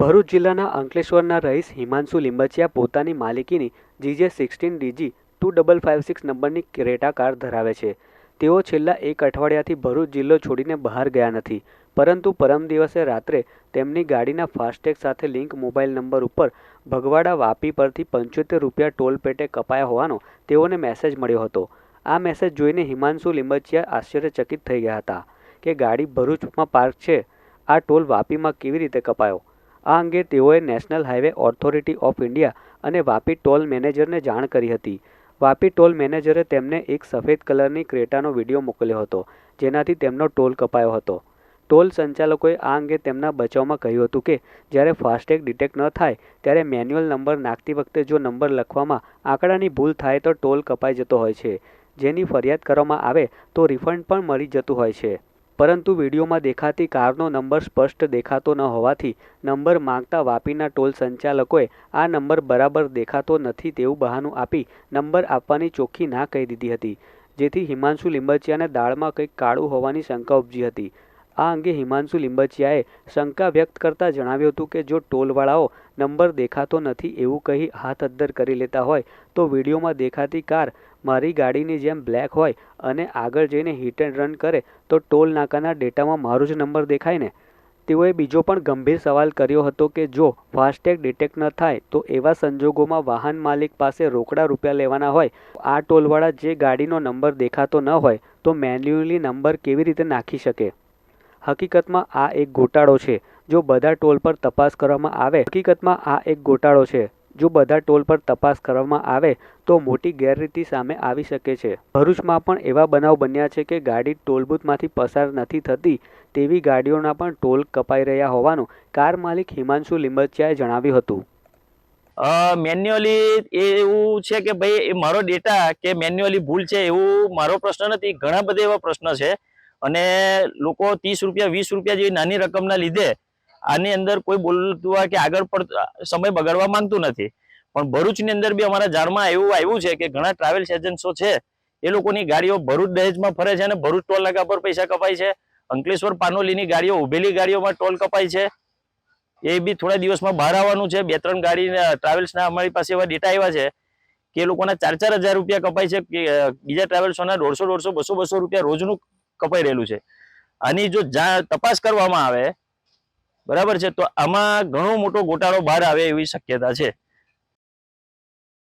ભરૂચ જિલ્લાના અંકલેશ્વરના રહીશ હિમાંશુ લીંબચિયા પોતાની માલિકીની GJ sixteen DG two double five six નંબરની ક્રેટા કાર ધરાવે છે. તેઓ છેલ્લા એક અઠવાડિયાથી ભરૂચ જિલ્લો છોડીને બહાર ગયા નથી. પરંતુ પરમ દિવસે રાત્રે તેમની ગાડીના ફાસ્ટેગ સાથે લિંક મોબાઈલ નંબર ઉપર ભગવાડા વાપી પરથી પંચોતેર રૂપિયા ટોલ પેટે કપાયા હોવાનો તેઓને મેસેજ મળ્યો હતો. આ મેસેજ જોઈને હિમાંશુ લીંબચિયા આશ્ચર્યચકિત થઈ ગયા હતા કે ગાડી ભરૂચમાં પાર્ક છે. આ ટોલ વાપીમાં કેવી રીતે કપાયો? આ અંગે તેઓએ national highway authority of India અને વાપી ટોલ મેનેજરને જાણ કરી હતી. વાપી ટોલ મેનેજરે તેમને એક સફેદ કલરની ક્રેટાનો વીડિયો મોકલ્યો હતો, જેનાથી તેમનો ટોલ કપાયો હતો. ટોલ સંચાલકોએ આ અંગે તેમના બચાવમાં કહ્યું હતું કે, જ્યારે ફાસ્ટેગ ડિટેક્ટ ન થાય, ત્યારે મેન્યુઅલ નંબર નાખતી વખતે જો નંબર લખવામાં આંકડાની ભૂલ થાય તો ટોલ કપાઈ જતો હોય છે. જેની ફરિયાદ કરવામાં આવે તો રિફંડ પણ મળી જતું હોય છે. પરંતુ વિડીયોમાં દેખાતી કારનો નંબર સ્પષ્ટ દેખાતો ન હોવાથી નંબર માંગતા વાપીના ટોલ સંચાલકોએ આ નંબર બરાબર દેખાતો નથી તેવું બહાનું આપી નંબર આપવાની ચોખ્ખી ના કહી દીધી હતી. જેથી હિમાંશુ લીંબચિયાને દાળમાં કંઈક કાળું હોવાની શંકા ઉપજી હતી. આ અંગે હિમાંશુ લીંબચિયાએ શંકા વ્યક્ત કરતા જણાવ્યું હતું કે જો ટોલવાળાઓ નંબર દેખાતો નથી એવું કહી હાથ અદ્ધર કરી લેતા હોય તો વિડીયોમાં દેખાતી કાર મારી ગાડીની જેમ બ્લેક હોય અને આગળ જઈને હિટ એન્ડ રન કરે, તો ટોલ નાકાના ડેટામાં મારો જ નંબર દેખાય ને? તેઓએ બીજો પણ ગંભીર સવાલ કર્યો હતો કે જો ફાસ્ટેગ ડિટેક્ટ ન થાય, તો એવા સંજોગોમાં વાહન માલિક પાસે રોકડા રૂપિયા લેવાના હોય, આ ટોલવાળા જે ગાડીનો નંબર દેખાતો ન હોય, તો મેન્યુઅલી નંબર કેવી રીતે નાખી શકે? હકીકતમાં આ એક ગોટાળો છે. જો બધા ટોલ પર તપાસ કરવામાં આવે, હકીકતમાં આ એક ગોટાળો છે. જો બધા ટોલ પર તપાસ કરવામાં આવે, તો મોટી ગેરરીતિ સામે આવી શકે છે. ભરૂચમાં પણ એવા બનાવ બન્યા છે કે ગાડી ટોલબૂથમાંથી પસાર નથી થતી તેવી ગાડીઓના પણ ટોલ કપાઈ રહ્યા હોવાનું કાર માલિક હિમાંશુ લીંબચિયાએ જણાવ્યું હતું. મેન્યુઅલી એવું છે કે ભાઈ, એ મારો ડેટા કે મેન્યુઅલી ભૂલ છે એવું મારો પ્રશ્ન નથી, ઘણા બધા એવા પ્રશ્ન છે. અને લોકો ત્રીસ રૂપિયા, વીસ રૂપિયા જેવી નાની રકમના લીધે આની અંદર કોઈ બોલતું હોય કે આગળ પણ સમય બગાડવા માંગતું નથી. પણ ભરૂચની અંદર બી અમારા જાણમાં એવું આવ્યું છે કે ઘણા ટ્રાવેલ્સ એજન્ટો છે, એ લોકોની ગાડીઓ ભરૂચ દહેજમાં ફરે છે અને ભરૂચ ટોલ નાકા પર પૈસા કપાય છે. અંકલેશ્વર પાનોલીની ગાડીઓ, ઉભેલી ગાડીઓમાં ટોલ કપાય છે. એ બી થોડા દિવસમાં બહાર આવવાનું છે. બે ત્રણ ગાડી ટ્રાવેલ્સના અમારી પાસે એવા ડેટા આવ્યા છે કે એ લોકોના ચાર ચાર હજાર રૂપિયા કપાય છે બીજા ટ્રાવેલ્સોના દોઢસો દોઢસો, બસો બસો રૂપિયા રોજનું કપાઈ રહેલું છે. આની જા- તપાસ કરવામાં આવે બરાબર છે? તો આમાં ઘણો મોટો ગોટાળો બહાર આવે એવી શક્યતા છે.